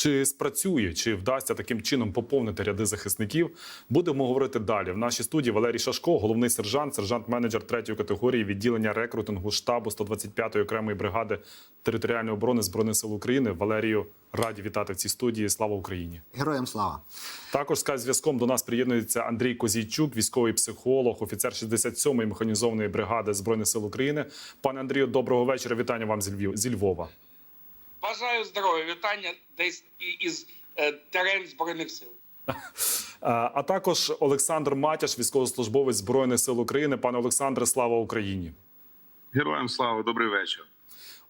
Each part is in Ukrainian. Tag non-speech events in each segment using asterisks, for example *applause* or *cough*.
Чи спрацює, чи вдасться таким чином поповнити ряди захисників? Будемо говорити далі. В нашій студії Валерій Шашко, головний сержант, сержант-менеджер третьої категорії відділення рекрутингу штабу 125-ї окремої бригади територіальної оборони збройних сил України. Валерію раді вітати в цій студії. Слава Україні! Героям слава. Також з зв'язком до нас приєднується Андрій Козійчук, військовий психолог, офіцер 67-ї механізованої бригади збройних сил України. Пане Андрію, доброго вечора. Вітання вам зі Львова. Бажаю здоров'я, вітання десь із е, терен збройних сил. А також Олександр Матяш, військовослужбовець збройних сил України. Пане Олександре, слава Україні! Героям слава, добрий вечір.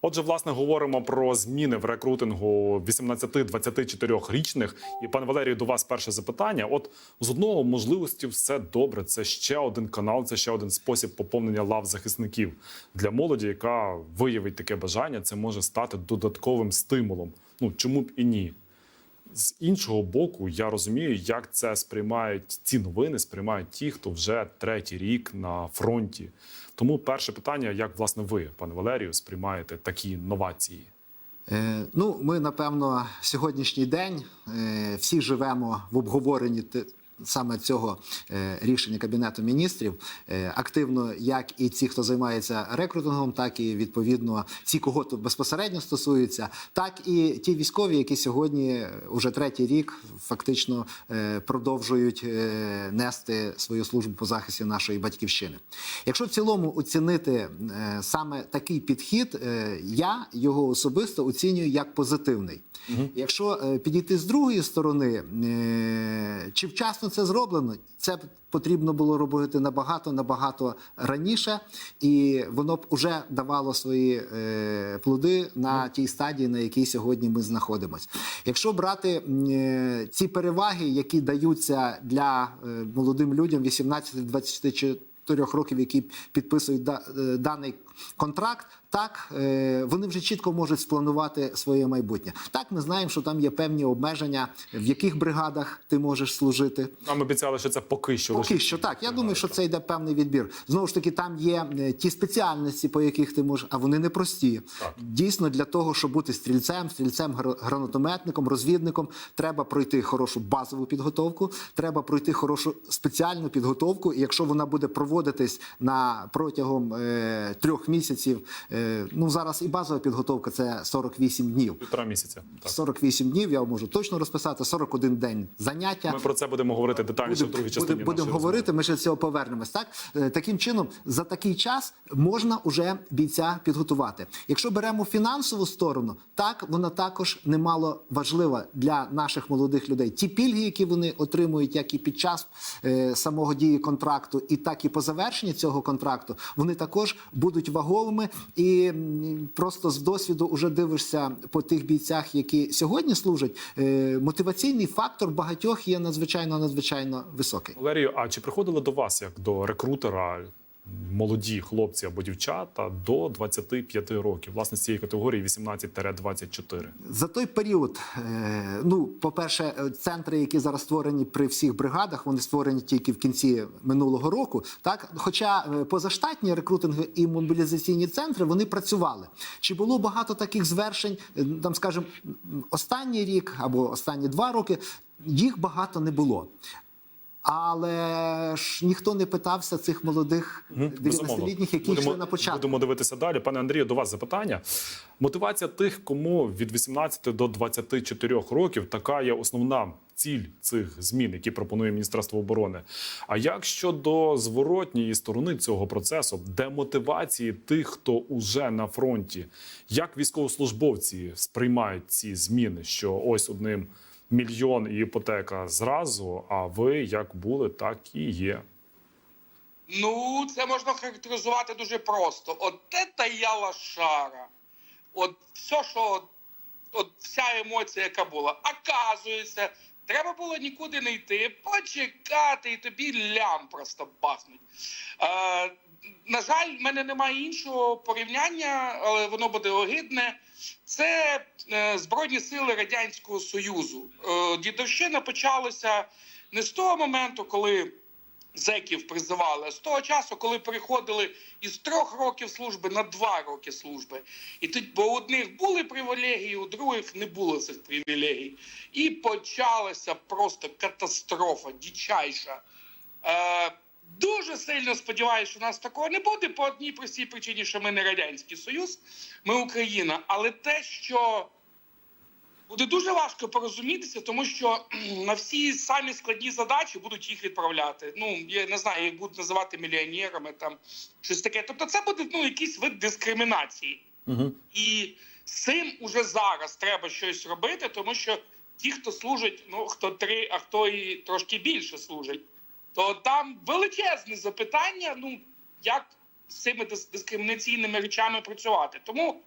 Отже, власне, говоримо про зміни в рекрутингу 18-24-річних. І пане Валерію, до вас перше запитання. От з одного можливості все добре. Це ще один канал, це ще один спосіб поповнення лав захисників для молоді, яка виявить таке бажання. Це може стати додатковим стимулом. Ну чому б і ні? З іншого боку, я розумію, як це сприймають ці новини, сприймають ті, хто вже третій рік на фронті. Тому перше питання: як власне ви, пане Валерію, сприймаєте такі новації? Е, ну, ми, напевно, сьогоднішній день е, всі живемо в обговоренні саме цього е, рішення Кабінету міністрів. Е, активно, як і ті, хто займається рекрутингом, так і відповідно ті, кого тут безпосередньо стосується, так і ті військові, які сьогодні вже третій рік фактично е, продовжують е, нести свою службу по захисті нашої батьківщини. Якщо в цілому оцінити е, саме такий підхід, е, я його особисто оцінюю як позитивний. Якщо е, підійти з другої сторони, е, чи вчасно це зроблено, це потрібно було робити набагато набагато раніше, і воно б вже давало свої е, плоди на тій стадії, на якій сьогодні ми знаходимося. Якщо брати е, ці переваги, які даються для е, молодим людям 18-24 чотирьох років, які підписують да- е, даний контракт, так е, вони вже чітко можуть спланувати своє майбутнє. Так, ми знаємо, що там є певні обмеження, в яких бригадах ти можеш служити. Нам обіцяли, що це поки що Поки що так. Я думаю, що це йде певний відбір. Знову ж таки, там є е, ті спеціальності, по яких ти можеш, а вони не прості. Так. Дійсно, для того, щоб бути стрільцем, стрільцем, гра- гранатометником, розвідником, треба пройти хорошу базову підготовку, треба пройти хорошу спеціальну підготовку. І якщо вона буде проводитись на протягом е, трьох місяців, е, ну зараз і базова підготовка це 48 днів. півтора місяця. Так. 48 днів я можу точно розписати, 41 день заняття. Ми про це будемо говорити детальніше в другій частині. будемо говорити. Ми ще до цього повернемось. Так Е, таким чином, за такий час можна уже бійця підготувати. Якщо беремо фінансову сторону, так вона також немало важлива для наших молодих людей. Ті пільги, які вони отримують, як і під час е, самого дії контракту, і так і по завершенні цього контракту, вони також будуть ваговими. І м, просто з досвіду вже дивишся по тих бійцях, які сьогодні служать. Е, мотиваційний фактор багатьох є надзвичайно надзвичайно високий. Валерію, а чи приходили до вас як до рекрутера молоді хлопці або дівчата до 25 років, власне, з цієї категорії 18-24? За той період, е, ну, по-перше, е, центри, які зараз створені при всіх бригадах, вони створені тільки в кінці минулого року. Так, хоча е, позаштатні рекрутинги і мобілізаційні центри вони працювали. Чи було багато таких звершень? Там, скажімо, останній рік або останні два роки їх багато не було. Але ж ніхто не питався цих молодих 19-літніх, які будемо, йшли на початку. Будемо дивитися далі. Пане Андрію, до вас запитання. Мотивація тих, кому від 18 до 24 років така є основна ціль цих змін, які пропонує Міністерство оборони. А як щодо зворотньої сторони цього процесу, демотивації тих, хто уже на фронті, як військовослужбовці сприймають ці зміни, що ось одним мільйон і іпотека зразу, а ви як були, так і є. Ну, це можна характеризувати дуже просто. От та я лошара. От все, що от вся емоція, яка була, оказується, треба було нікуди не йти, почекати, і тобі лям просто бахнуть. Жаль, в мене немає іншого порівняння, але воно буде огидне. Це е, Збройні сили Радянського Союзу. Е, дідовщина почалася не з того моменту, коли зеків призивали, а з того часу, коли переходили із трьох років служби на два роки служби. І тут, бо у одних були привілегії, у других не було цих привілегій. І почалася просто катастрофа, дичайша. Е, дуже сильно сподіваюся, що у нас такого не буде по одній простій причині, що ми не Радянський Союз, ми Україна. Але те, що буде дуже важко порозумітися, тому що *clears throat* на всі самі складні задачі будуть їх відправляти. Ну я не знаю, їх будуть називати мільйонерами, там щось таке. Тобто, це буде ну якийсь вид дискримінації. Угу. І з цим уже зараз треба щось робити, тому що ті, хто служить, ну хто три, а хто і трошки більше служить, то там величезне запитання. Ну як з цими дис- дискримінаційними речами працювати? Тому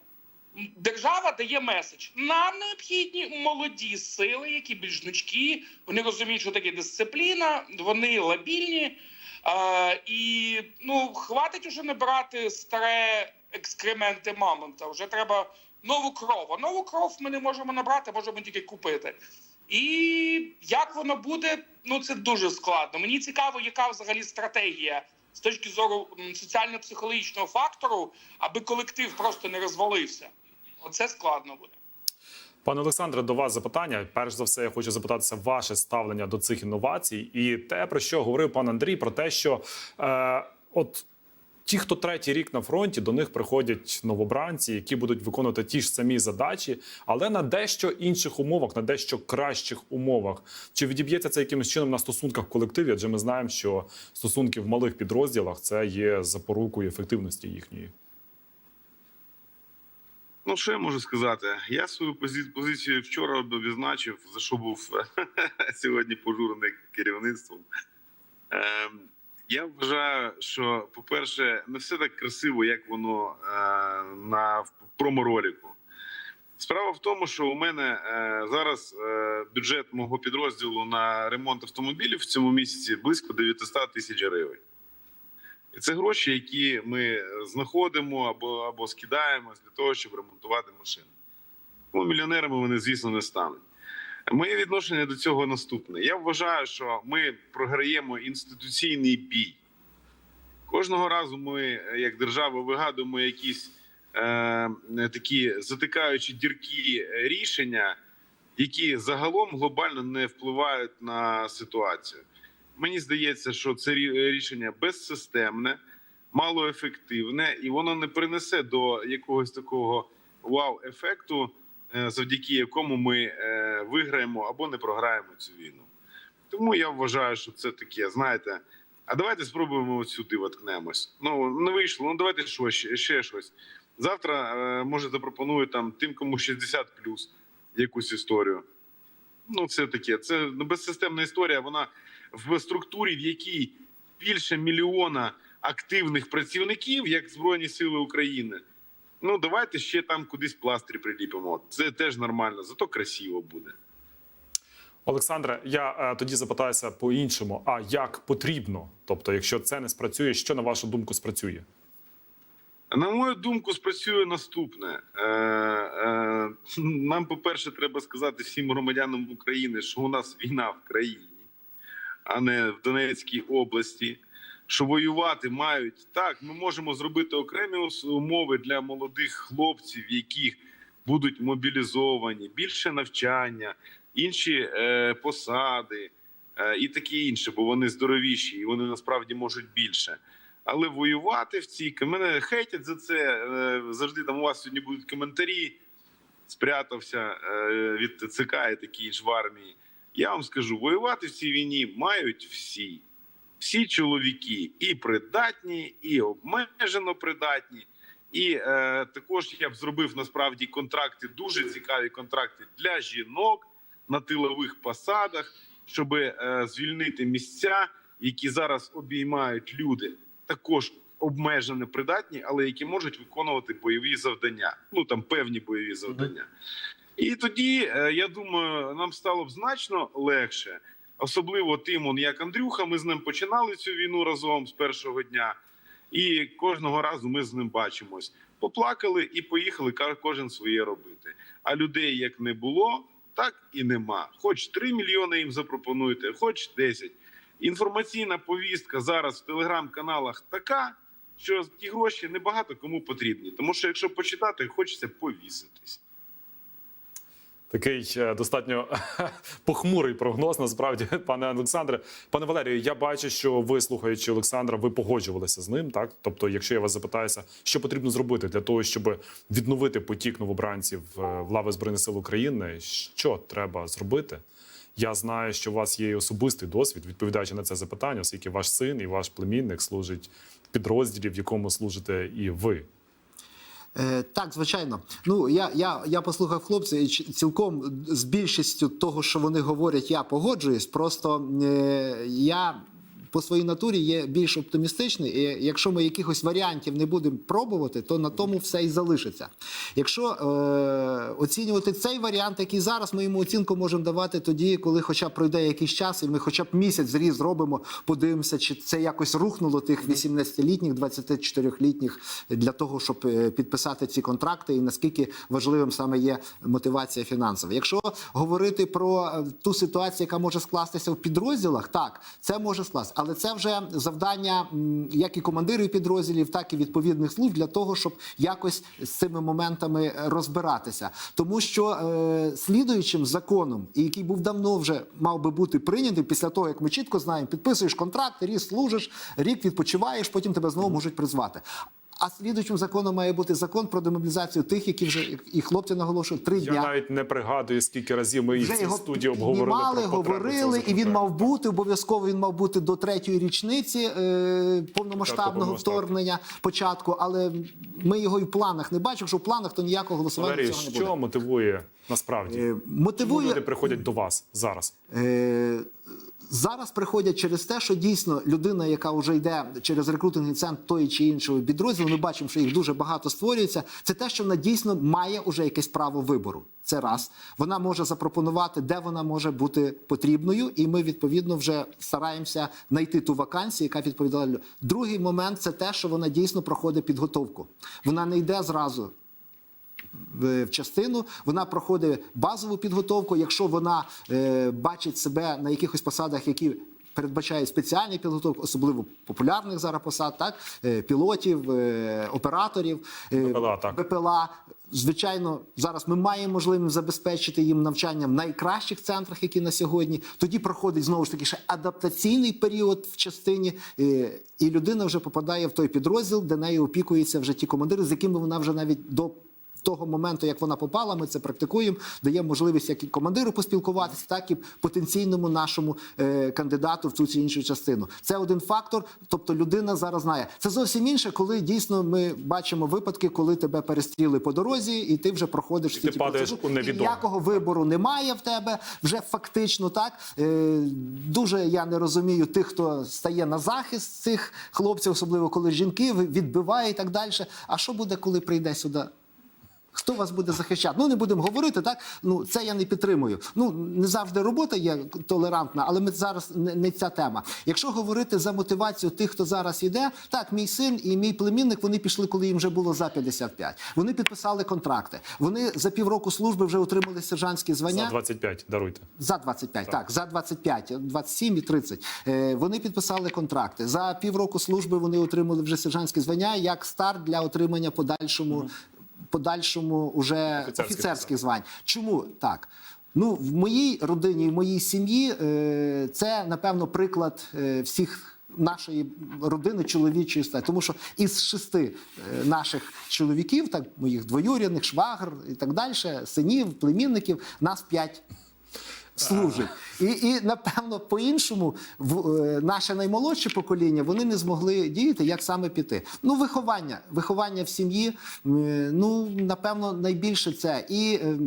держава дає меседж: нам необхідні молоді сили, які більш гнучкі, вони розуміють, що таке дисципліна, вони лабільні. Е, і ну хватить уже не брати старе екскременти мамонта. Вже треба нову кров. А нову кров ми не можемо набрати, можемо тільки купити. І як воно буде, ну це дуже складно. Мені цікаво, яка взагалі стратегія з точки зору соціально-психологічного фактору, аби колектив просто не розвалився. Оце складно буде. Пане Олександре, до вас запитання. Перш за все, я хочу запитатися ваше ставлення до цих інновацій, і те, про що говорив пан Андрій, про те, що е, от ті, хто третій рік на фронті, до них приходять новобранці, які будуть виконувати ті ж самі задачі, але на дещо інших умовах, на дещо кращих умовах. Чи відіб'ється це якимось чином на стосунках в колективі? Адже ми знаємо, що стосунки в малих підрозділах це є запорукою ефективності їхньої. Ну, що я можу сказати? Я свою пози- позицію вчора відзначив, за що був *laughs* сьогодні пожурений керівництвом. Я вважаю, що, по-перше, не все так красиво, як воно е, на промороліку. Справа в тому, що у мене е, зараз е, бюджет мого підрозділу на ремонт автомобілів в цьому місяці близько 900 тисяч гривень. І це гроші, які ми знаходимо або, або скидаємо для того, щоб ремонтувати машини. Тому мільйонерами вони, звісно, не стануть. Моє відношення до цього наступне. Я вважаю, що ми програємо інституційний бій. Кожного разу ми, е, як держава, вигадуємо якісь е, такі затикаючі дірки е, рішення, які загалом глобально не впливають на ситуацію. Мені здається, що це рішення безсистемне, малоефективне, і воно не принесе до якогось такого вау-ефекту, е, завдяки якому ми е, виграємо або не програємо цю війну. Тому я вважаю, що це таке, знаєте. А давайте спробуємо от сюди воткнемось. Ну не вийшло. Ну давайте ще, ще щось. Завтра е, може запропоную там тим, кому 60 плюс якусь історію. Ну, це таке. Це ну, безсистемна історія. Вона в структурі, в якій більше мільйона активних працівників, як Збройні Сили України. Ну давайте ще там кудись пластирі приліпимо. Це теж нормально, зато красиво буде. Олександре, я е, тоді запитаюся по-іншому: а як потрібно? Тобто, якщо це не спрацює, що на вашу думку спрацює? На мою думку, спрацює наступне. Е, е, нам, по-перше, треба сказати всім громадянам України, що у нас війна в країні, а не в Донецькій області. Що воювати мають так, ми можемо зробити окремі умови для молодих хлопців, які будуть мобілізовані, більше навчання, інші е, посади е, і таке інше, бо вони здоровіші і вони насправді можуть більше. Але воювати в цій мене хейтять за це. е, Завжди там у вас сьогодні будуть коментарі. Спрятався е, від ТЦК і такі інш в армії. Я вам скажу: воювати в цій війні мають всі. Всі чоловіки і придатні, і обмежено придатні. І е, також я б зробив насправді контракти, дуже цікаві контракти для жінок на тилових посадах, щоб е, звільнити місця, які зараз обіймають люди, також обмежено придатні, але які можуть виконувати бойові завдання. Ну там певні бойові завдання. І тоді е, я думаю, нам стало б значно легше, особливо тим, он, як Андрюха. Ми з ним починали цю війну разом з першого дня, і кожного разу ми з ним бачимось. Поплакали і поїхали кожен своє робити. А людей як не було, так і нема. Хоч 3 мільйони їм запропонуйте, хоч 10. інформаційна повістка зараз в телеграм-каналах така, що ті гроші небагато кому потрібні. Тому що якщо почитати, хочеться повіситись. Такий е, достатньо *laughs* похмурий прогноз. Насправді, *laughs* пане Олександре, пане Валерію, я бачу, що ви, слухаючи Олександра, ви погоджувалися з ним. Так, тобто, якщо я вас запитаюся, що потрібно зробити для того, щоб відновити потік новобранців е, в лави збройних сил України, що треба зробити? Я знаю, що у вас є особистий досвід, відповідаючи на це запитання, оскільки ваш син і ваш племінник служить підрозділі, в якому служите і ви. Е, так, звичайно. Ну я, я, я послухав хлопців і цілком з більшістю того, що вони говорять, я погоджуюсь. Просто е, я по своїй натурі є більш оптимістичний. І якщо ми якихось варіантів не будемо пробувати, то на тому все і залишиться. Якщо е, оцінювати цей варіант, який зараз ми йому оцінку можемо давати тоді, коли хоча б пройде якийсь час, і ми хоча б місяць зріз зробимо, подивимося, чи це якось рухнуло тих 18-літніх, 24-літніх для того, щоб е, підписати ці контракти, і наскільки важливим саме є мотивація фінансова. Якщо говорити про е, ту ситуацію, яка може скластися в підрозділах, так це може скласти, але це вже завдання як і командирів підрозділів, так і відповідних служб для того, щоб якось з цими моментами розбиратися, тому що е, слідуючим законом, який був давно вже мав би бути прийнятий після того, як ми чітко знаємо, підписуєш контракт, рік служиш, рік відпочиваєш, потім тебе знову можуть призвати. А слідуючим законом має бути закон про демобілізацію тих, які вже і хлопці наголошують три Я дня. навіть не пригадую, скільки разів ми в Вже цій його студії обговорили цього говорили, і він мав бути обов'язково. Він мав бути до третьої річниці е, повномасштабного вторгнення початку. Але ми його і в планах не бачимо. Що в планах то ніякого голосування Валерій, цього не що буде. мотивує насправді? Е, Чому Мотивує люди приходять до вас зараз? Е, Зараз приходять через те, що дійсно людина, яка вже йде через рекрутинговий центр тої чи іншого підрозділу, ми бачимо, що їх дуже багато створюється. Це те, що вона дійсно має вже якесь право вибору. Це раз вона може запропонувати, де вона може бути потрібною, і ми відповідно вже стараємося знайти ту вакансію, яка відповідала. Другий момент це те, що вона дійсно проходить підготовку. Вона не йде зразу в частину. Вона проходить базову підготовку. Якщо вона е, бачить себе на якихось посадах, які передбачають спеціальну підготовку, особливо популярних зараз посад, так е, пілотів, е, операторів, е, БПЛА, так. БПЛА. Звичайно, зараз ми маємо можливість забезпечити їм навчання в найкращих центрах, які на сьогодні. Тоді проходить знову ж таки ще адаптаційний період в частині, е, і людина вже попадає в той підрозділ, де нею опікуються вже ті командири, з якими вона вже навіть до. Того моменту, як вона попала, ми це практикуємо, дає можливість як і командиру поспілкуватися, так і потенційному нашому е, кандидату в цю чи іншу частину. Це один фактор. Тобто людина зараз знає. Це зовсім інше, коли дійсно ми бачимо випадки, коли тебе перестріли по дорозі, і ти вже проходиш падаєш процедури. у невідоме. І ніякого вибору немає в тебе вже фактично так. Е, дуже я не розумію тих, хто стає на захист цих хлопців, особливо коли жінки відбиває і так далі. А що буде, коли прийде сюди? Хто вас буде захищати? Ну не будемо говорити, так ну це я не підтримую. Ну не завжди робота є толерантна, але ми зараз не, не ця тема. Якщо говорити за мотивацію тих, хто зараз йде, так мій син і мій племінник вони пішли, коли їм вже було за 55. Вони підписали контракти. Вони за півроку служби вже отримали сержантські звання. За 25, даруйте. За 25, так. за 25, 27 і 30. Е, вони підписали контракти. За півроку служби вони отримали вже сержантське звання як старт для отримання подальшому, подальшому вже Офіцерських офіцерських звань. Чому так? Ну, в моїй родині, в моїй сім'ї е, це, напевно, приклад е, всіх нашої родини чоловічої статі. Тому що із шести е, наших чоловіків, так моїх двоюрідних, швагр і так далі, синів, племінників, нас п'ять служить. І, і напевно, по-іншому, в, е, наше наймолодше покоління вони не змогли діяти, як саме піти. Ну, виховання, виховання в сім'ї, ну, напевно, найбільше це. І е,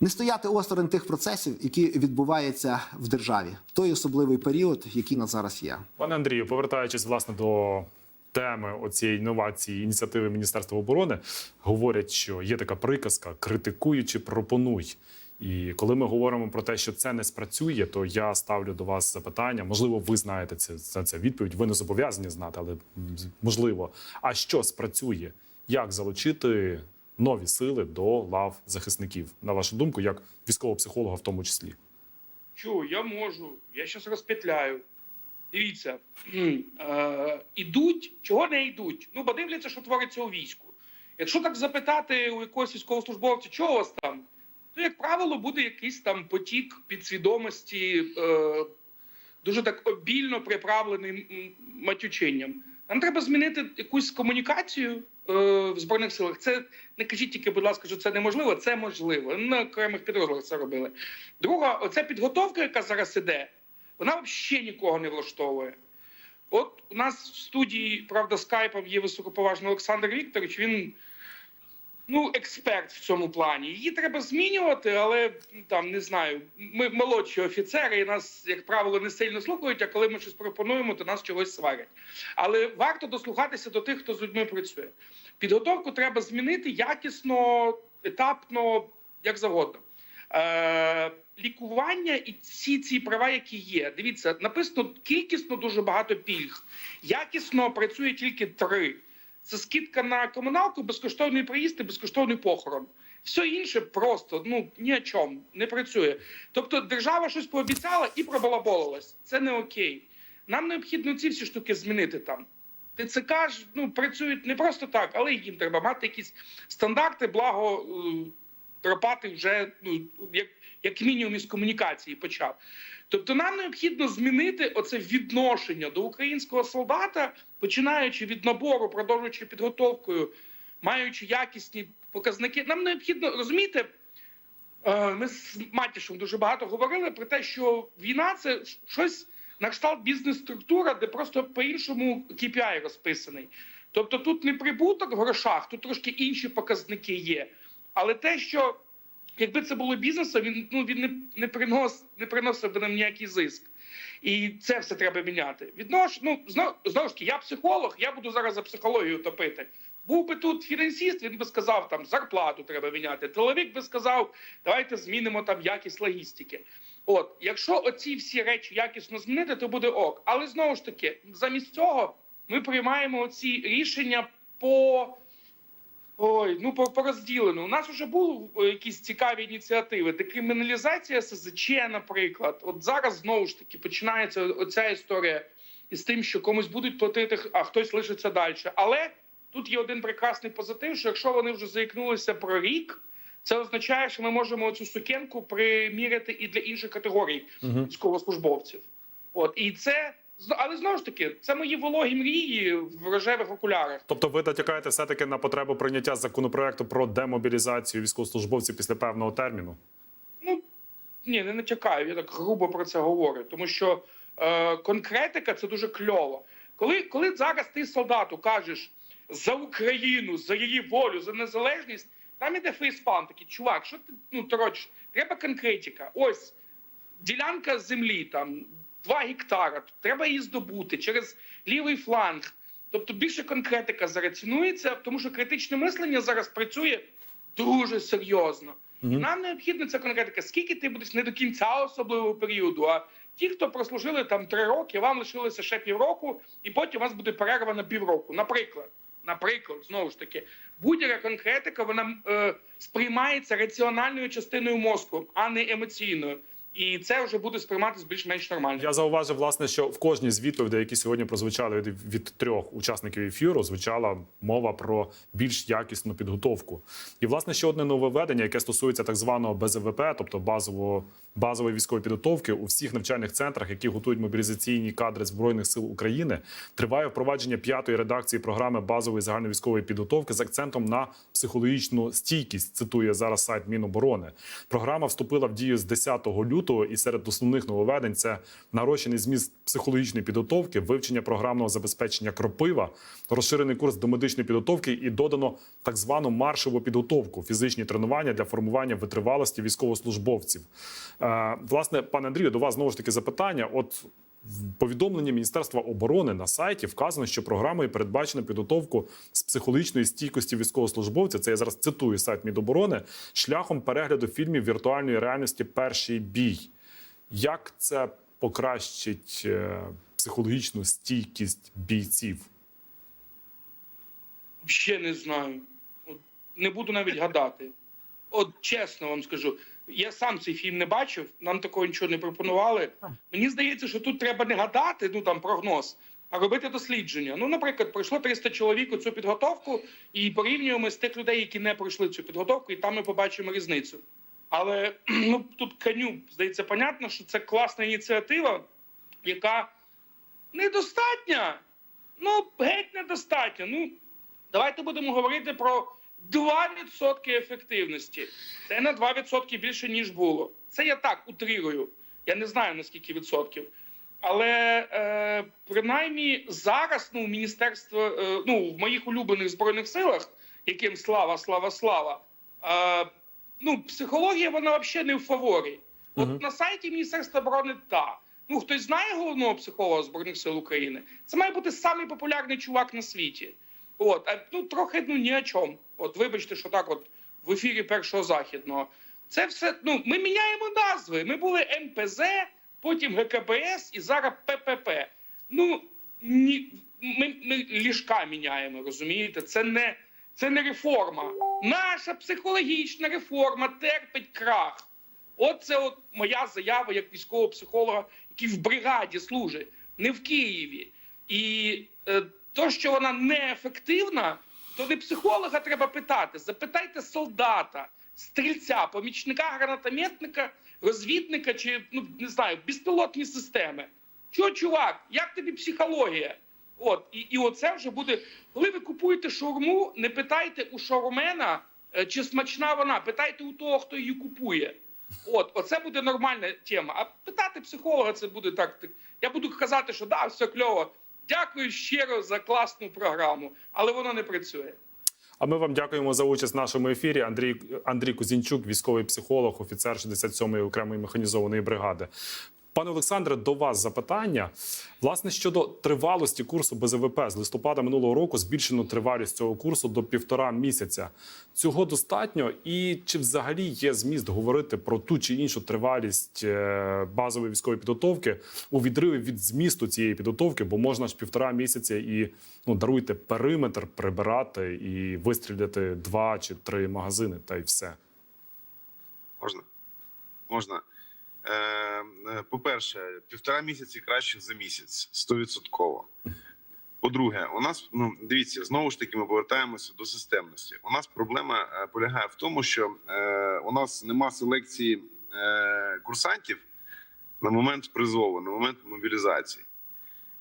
не стояти осторонь тих процесів, які відбуваються в державі в той особливий період, який на зараз є. Пане Андрію, повертаючись власне до теми оцієї інновації ініціативи Міністерства оборони, говорять, що є така приказка критикуючи, пропонуй. І коли ми говоримо про те, що це не спрацює, то я ставлю до вас запитання. Можливо, ви знаєте це, це, це відповідь. Ви не зобов'язані знати, але можливо. А що спрацює? Як залучити нові сили до лав захисників? На вашу думку, як військового психолога, в тому числі? Чу, я можу. Я зараз розпетляю. Дивіться, е, ідуть, чого не йдуть? Ну, бо дивляться, що твориться у війську. Якщо так запитати у якогось військовослужбовця, чого у вас там, то, як правило, буде якийсь там потік підсвідомості, е, дуже так обільно приправлений м, матючинням. Нам треба змінити якусь комунікацію е, в збройних силах. Це не кажіть тільки, будь ласка, що це неможливо. Це можливо. На окремих підрозділах це робили. Друга, оця підготовка, яка зараз іде, вона взагалі нікого не влаштовує. От у нас в студії, правда, скайпом є високоповажний Олександр Вікторович. Він ну, експерт в цьому плані. Її треба змінювати, але ну, там не знаю. Ми молодші офіцери, і нас, як правило, не сильно слухають. А коли ми щось пропонуємо, то нас чогось сварять. Але варто дослухатися до тих, хто з людьми працює. Підготовку треба змінити якісно, етапно, як завгодно. Е, лікування і всі ці права, які є. Дивіться, написано кількісно дуже багато пільг. Якісно працює тільки три. Це скидка на комуналку, безкоштовний проїзд і безкоштовний похорон. Все інше просто ну ні о чому не працює. Тобто держава щось пообіцяла і пробалаболилась. Це не окей. Нам необхідно ці всі штуки змінити там. ТЦК ж ну працюють не просто так, але їм треба мати якісь стандарти, благо е, Тропати вже ну як, як мінімум із комунікації почав. Тобто, нам необхідно змінити оце відношення до українського солдата, починаючи від набору, продовжуючи підготовкою, маючи якісні показники. Нам необхідно розумієте, е, ми з Матішем дуже багато говорили про те, що війна це щось на кшталт бізнес-структура, де просто по-іншому KPI розписаний. Тобто тут не прибуток в грошах, тут трошки інші показники є. Але те, що якби це було бізнесом, він ну він не, не принос не приносив би нам ніякий зиск. І це все треба міняти. Віднош, ну знов, знову ж таки, я психолог, я буду зараз за психологію топити. Був би тут фінансист, він би сказав, там зарплату треба міняти. Чоловік би сказав, давайте змінимо там якість логістики. От, якщо оці всі речі якісно змінити, то буде ок. Але знову ж таки, замість цього ми приймаємо оці рішення по. Ой, ну по, розділенню. У нас вже були е, якісь цікаві ініціативи. Декриміналізація СЗЧ, наприклад. От зараз знову ж таки починається оця історія із тим, що комусь будуть платити, а хтось лишиться далі. Але тут є один прекрасний позитив: що якщо вони вже заікнулися про рік, це означає, що ми можемо цю сукенку приміряти і для інших категорій військовослужбовців. От і це але знову ж таки, це мої вологі мрії в рожевих окулярах. Тобто, ви натякаєте все таки на потребу прийняття законопроекту про демобілізацію військовослужбовців після певного терміну? Ну ні, не натякаю. Я так грубо про це говорю, тому що е, конкретика це дуже кльово. Коли, коли зараз ти солдату кажеш за Україну, за її волю, за незалежність, там іде фейспан такий, чувак, що ти ну торочиш? Треба конкретика. Ось ділянка землі там. Два гектара, треба її здобути через лівий фланг. Тобто більше конкретика зараз цінується, тому що критичне мислення зараз працює дуже серйозно. Мгм. Нам необхідна ця конкретика. Скільки ти будеш не до кінця особливого періоду, а ті, хто прослужили там три роки, вам лишилося ще півроку, і потім у вас буде перерва на півроку. Наприклад, наприклад, знову ж таки, будь-яка конкретика вона е, сприймається раціональною частиною мозку, а не емоційною. І це вже буде сприйматися більш-менш нормально. Я зауважив, власне, що в кожній з відповідей, які сьогодні прозвучали від, від трьох учасників ефіру, звучала мова про більш якісну підготовку. І власне ще одне нововведення, яке стосується так званого БЗВП, тобто базового базової військової підготовки у всіх навчальних центрах, які готують мобілізаційні кадри збройних сил України, триває впровадження п'ятої редакції програми базової загальновійськової підготовки з акцентом на психологічну стійкість. Цитує зараз сайт Міноборони. Програма вступила в дію з 10 лютого, і серед основних нововведень це нарощений зміст психологічної підготовки, вивчення програмного забезпечення кропива, розширений курс до медичної підготовки і додано так звану маршову підготовку, фізичні тренування для формування витривалості військовослужбовців. Е, Власне, пане Андрію, до вас знову ж таки запитання. От в повідомленні Міністерства оборони на сайті вказано, що програмою передбачено підготовку з психологічної стійкості військовослужбовця. Це я зараз цитую сайт Міноборони шляхом перегляду фільмів віртуальної реальності Перший бій. Як це покращить е, психологічну стійкість бійців? Ще не знаю. Не буду навіть гадати. От чесно вам скажу. Я сам цей фільм не бачив, нам такого нічого не пропонували. Мені здається, що тут треба не гадати, ну там прогноз, а робити дослідження. Ну, наприклад, пройшло 300 чоловік у цю підготовку, і порівнюємо з тих людей, які не пройшли цю підготовку, і там ми побачимо різницю. Але *clears throat* ну тут коню здається, понятно, що це класна ініціатива, яка недостатня. Ну, геть недостатньо. Ну, давайте будемо говорити про 2% ефективності. Це на 2% більше, ніж було. Це я так утрирую. Я не знаю наскільки відсотків. Але е, принаймні зараз ну, міністерство, е, ну, в моїх улюблених збройних силах, яким слава, слава, слава. Е, ну, психологія вона взагалі не в фаворі. От Мгм. на сайті Міністерства оборони та. Ну, хтось знає головного психолога Збройних сил України? Це має бути самий популярний чувак на світі. От, а, ну трохи ну ні о чому. От вибачте, що так, от в ефірі першого західного. Це все. Ну, ми міняємо назви. Ми були МПЗ, потім ГКБС і зараз ППП. Ну ні, ми, ми ліжка міняємо, розумієте? Це не, це не реформа. Наша психологічна реформа терпить крах. От це от моя заява як військового психолога, який в бригаді служить, не в Києві. І е, то, що вона неефективна, то не психолога треба питати. Запитайте солдата, стрільця, помічника гранатометника, розвідника чи ну не знаю, безпілотні системи. Чого, чувак, як тобі психологія? От і, і оце вже буде. Коли ви купуєте шаурму, не питайте у шаурмена, е, чи смачна вона, питайте у того, хто її купує. От, оце буде нормальна тема. А питати психолога це буде так. так. Я буду казати, що да, все кльово. Дякую щиро за класну програму, але воно не працює. А ми вам дякуємо за участь в нашому ефірі. Андрій Андрій Кузінчук, військовий психолог, офіцер 67-ї окремої механізованої бригади. Пане Олександре, до вас запитання. Власне, щодо тривалості курсу БЗВП з листопада минулого року збільшено тривалість цього курсу до півтора місяця. Цього достатньо, і чи взагалі є зміст говорити про ту чи іншу тривалість е, базової військової підготовки у відриві від змісту цієї підготовки? Бо можна ж півтора місяця і ну даруйте периметр прибирати і вистріляти два чи три магазини, та й все. Можна? Можна. Е, е, По-перше, півтора місяці краще за місяць, стовідсотково. По-друге, у нас ну дивіться, знову ж таки, ми повертаємося до системності. У нас проблема е, полягає в тому, що е, у нас нема селекції е, курсантів на момент призову, на момент мобілізації.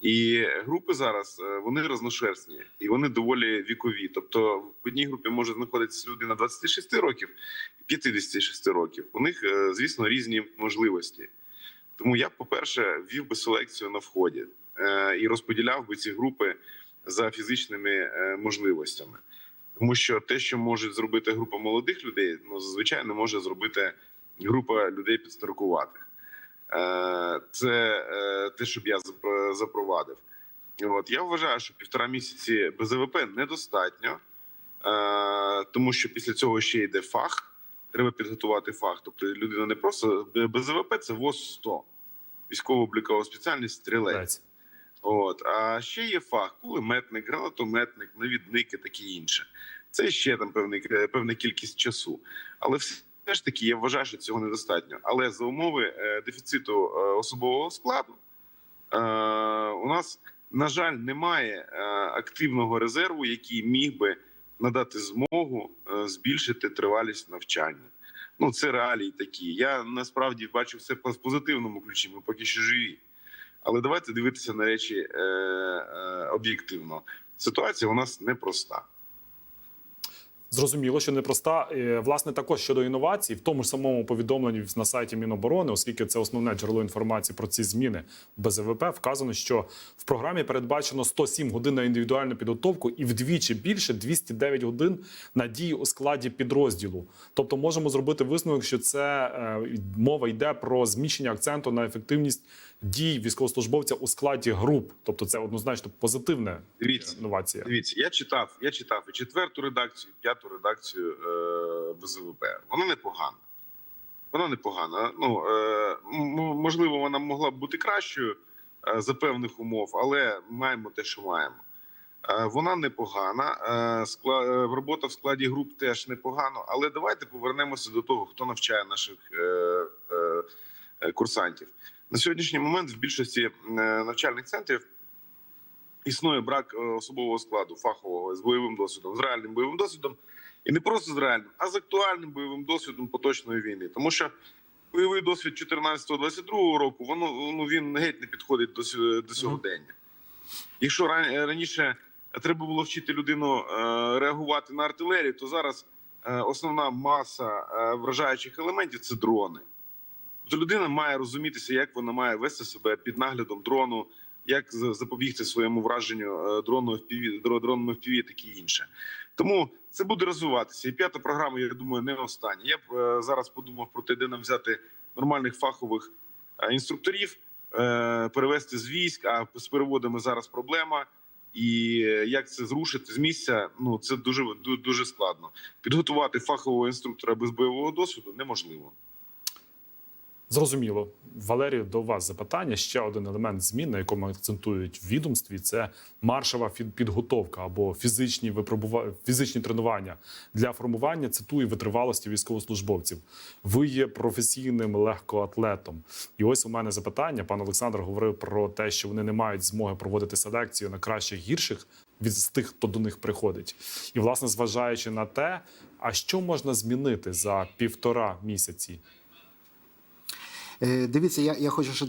І групи зараз е, вони розношерстні і вони доволі вікові. Тобто в одній групі може знаходитися людина 26 років і 56 років. У них, е, звісно, різні можливості. Тому я, по-перше, ввів би селекцію на вході е, і розподіляв би ці групи за фізичними можливостями. Тому що те, що може зробити група молодих людей, ну зазвичай не може зробити група людей підстаркуватих. Це те, щоб я запровадив. От я вважаю, що півтора місяці БЗВП недостатньо, е, тому що після цього ще йде фах. Треба підготувати фах. Тобто людина не просто БЗВП це ВОЗ 100 військово-облікова спеціальність стрілець. От а ще є фах: кулеметник, гранатометник, навідник і таке інше. Це ще там певний певна кількість часу. Але все ж таки я вважаю, що цього недостатньо. Але за умови е, дефіциту е, особового складу у нас, на жаль, немає е, активного резерву, який міг би надати змогу е, збільшити тривалість навчання. Ну це реалії такі. Я насправді бачу все в позитивному ключі. Ми поки що живі. Але давайте дивитися на речі е, е, об'єктивно. Ситуація у нас непроста. Зрозуміло, що непроста. Е, Власне, також щодо інновацій, в тому ж самому повідомленні на сайті Міноборони, оскільки це основне джерело інформації про ці зміни в БЗВП, вказано, що в програмі передбачено 107 годин на індивідуальну підготовку і вдвічі більше 209 годин на дії у складі підрозділу. Тобто, можемо зробити висновок, що це е, мова йде про зміщення акценту на ефективність дій військовослужбовця у складі груп. Тобто, це однозначно позитивна Дивіться, інновація. Дивіться, я читав, я читав і четверту редакцію, і п'яту редакцію е, БЗВП. Вона непогана. Вона непогана. Ну е, можливо, вона могла б бути кращою е, за певних умов, але маємо те, що маємо. Е, Вона непогана. е, е, Робота в складі груп теж непогано. Але давайте повернемося до того, хто навчає наших курсантів. На сьогоднішній момент в більшості е, навчальних центрів існує брак е, особового складу фахового з бойовим досвідом, з реальним бойовим досвідом, і не просто з реальним, а з актуальним бойовим досвідом поточної війни. Тому що бойовий досвід 14-22 року воно ну він геть не підходить до, до сьогодення. Якщо раніше треба було вчити людину е, реагувати на артилерію, то зараз е, основна маса е, вражаючих елементів це дрони. Тобто людина має розумітися, як вона має вести себе під наглядом дрону, як за- запобігти своєму враженню е, дрону FPV, дро- дронами FPV таке інше. Тому це буде розвиватися. І п'ята програма, я думаю, не остання. Я б е, зараз подумав про те, де нам взяти нормальних фахових е, інструкторів, перевести з військ. А з переводами зараз проблема. І як це зрушити з місця? Ну це дуже дуже складно. Підготувати фахового інструктора без бойового досвіду неможливо. Зрозуміло, Валерію, до вас запитання. Ще один елемент змін, на якому акцентують в відомстві, це маршова підготовка або фізичні випробува... фізичні тренування для формування цитую витривалості військовослужбовців. Ви є професійним легкоатлетом. І ось у мене запитання. Пан Олександр говорив про те, що вони не мають змоги проводити селекцію на кращих гірших від з тих, хто до них приходить. І, власне, зважаючи на те, а що можна змінити за півтора місяці Дивіться, я, я хочу ще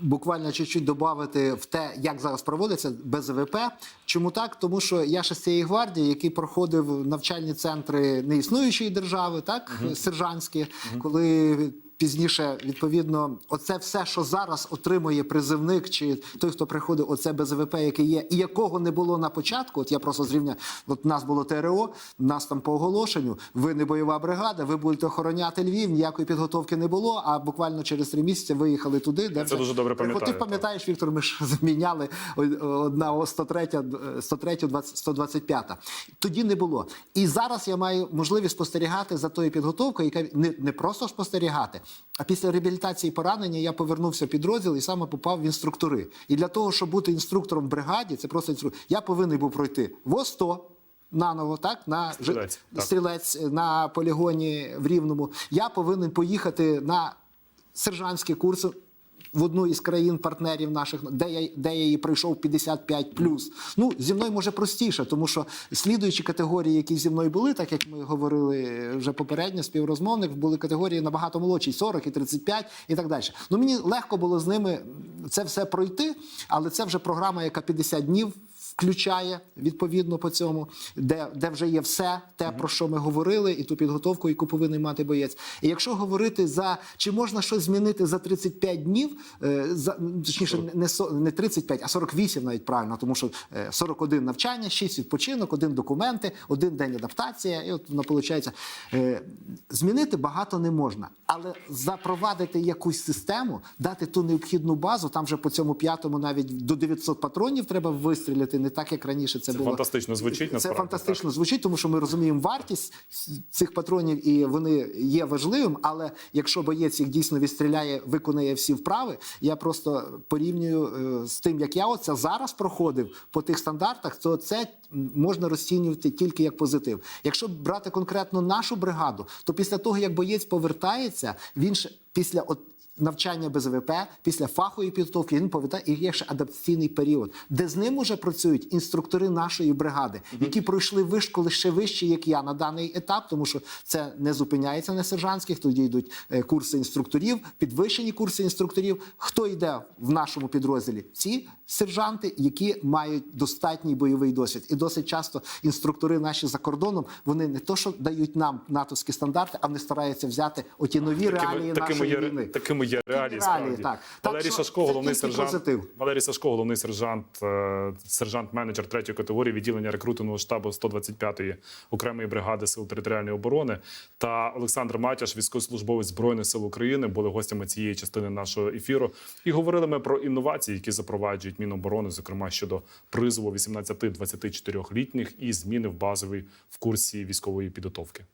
буквально чуть-чуть додати в те, як зараз проводиться без ВП. Чому так? Тому що я ще з цієї гвардії, який проходив навчальні центри неіснуючої держави, так сержантські, коли. Пізніше, відповідно, оце все, що зараз отримує призивник, чи той, хто приходить, оце БЗВП, яке є, і якого не було на початку. От я просто зрівняю, от нас було ТРО, нас там по оголошенню, ви не бойова бригада, ви будете охороняти Львів, ніякої підготовки не було. А буквально через три місяці виїхали туди, де Я це дуже добре пам'ятаю, Ти пам'ятаєш, Віктор, ми ж заміняли одна 103, 103 20, 125. Тоді не було. І зараз я маю можливість спостерігати за тою підготовкою, яка не, не просто спостерігати, а після реабілітації поранення я повернувся в підрозділ і саме попав в інструктори. І для того, щоб бути інструктором в бригаді, це просто інструктор. Я повинен був пройти ВО-100, Наново, так на Стрілець, так. стрілець на полігоні в Рівному. Я повинен поїхати на сержантські курси в одну із країн-партнерів наших, де я, де я її пройшов 55 Ну, зі мною може простіше, тому що слідуючі категорії, які зі мною були, так як ми говорили вже попередньо, співрозмовник, були категорії набагато молодші, 40 і 35 і так далі. Ну, мені легко було з ними це все пройти, але це вже програма, яка 50 днів включає відповідно по цьому, де, де вже є все те, про що ми говорили, і ту підготовку, яку повинен мати боєць. І якщо говорити за чи можна щось змінити за 35 днів, е, за точніше, не не 35, а 48 навіть правильно, тому що е, 41 навчання, 6 відпочинок, один документи, один день адаптація, і от воно виходить. Е, змінити багато не можна, але запровадити якусь систему, дати ту необхідну базу. Там вже по цьому п'ятому навіть до 900 патронів треба вистріляти, не так як раніше це, Це було. фантастично звучить, Це фантастично звучить, тому що ми розуміємо вартість цих патронів, і вони є важливим. Але якщо боєць їх дійсно відстріляє, виконає всі вправи, я просто порівнюю е, з тим, як я оце зараз проходив по тих стандартах, то це можна розцінювати тільки як позитив. Якщо брати конкретно нашу бригаду, то після того як боєць повертається, він ж після от. Навчання без ВП, після фахової підготовки він повідає, і є ще адаптаційний період, де з ним уже працюють інструктори нашої бригади, які пройшли вишколи ще вище, як я на даний етап, тому що це не зупиняється на сержантських. Тоді йдуть е, курси інструкторів, підвищені курси інструкторів. Хто йде в нашому підрозділі? Ці сержанти, які мають достатній бойовий досвід, і досить часто інструктори наші за кордоном вони не то, що дають нам натовські стандарти, а вони стараються взяти оті нові реалії такими, нашої є, війни. такими є реалії. реалії, Справді. так. Так Валерій Сашко, головний сержант. позитив. Валерій Сашко, головний сержант, е, сержант-менеджер третьої категорії відділення рекрутингового штабу 125-ї окремої бригади сил територіальної оборони та Олександр Матяш, військовослужбовець збройних сил України, були гостями цієї частини нашого ефіру. І говорили ми про інновації, які запроваджують Міноборони, зокрема щодо призову 18-24 літніх і зміни в базовій в курсі військової підготовки.